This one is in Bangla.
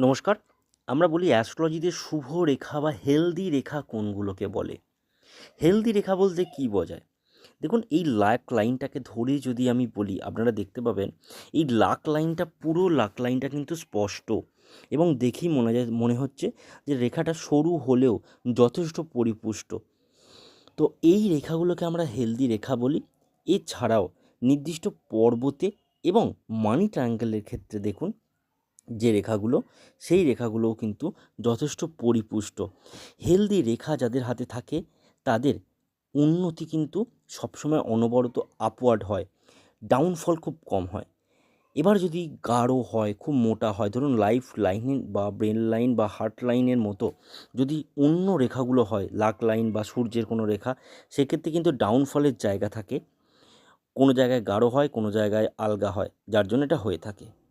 নমস্কার। আমরা বলি অ্যাস্ট্রোলজিতে শুভ রেখা বা হেলদি রেখা কোনগুলোকে বলে? হেলদি রেখা বলতে কী বোঝায়? দেখুন, এই লাক লাইনটাকে ধরে যদি আমি বলি, আপনারা দেখতে পাবেন, এই লাক লাইনটা পুরো লাক লাইনটা কিন্তু স্পষ্ট। এবং দেখেই মনে যায়, মনে হচ্ছে যে রেখাটা সরু হলেও যথেষ্ট পরিপুষ্ট। তো এই রেখাগুলোকে আমরা হেলদি রেখা বলি। এছাড়াও নির্দিষ্ট পর্বতে এবং মানি ট্রায়াঙ্গেলের ক্ষেত্রে দেখুন যে রেখাগুলো, সেই রেখাগুলোও কিন্তু যথেষ্ট পরিপুষ্ট। হেলদি রেখা যাদের হাতে থাকে, তাদের উন্নতি কিন্তু সবসময় অনবরত আপওয়ার্ড হয় ডাউনফল খুব কম হয়। এবার যদি গাঢ় হয়, খুব মোটা হয়, ধরুন লাইফ লাইন বা ব্রেন লাইন বা হার্ট লাইনের মতো, যদি অন্য রেখাগুলো হয় লাক লাইন বা সূর্যের কোনো রেখা, সেক্ষেত্রে কিন্তু ডাউনফলের জায়গা থাকে। কোনো জায়গায় গাঢ় হয়, কোনো জায়গায় আলগা হয়, যার জন্য এটা হয়ে থাকে।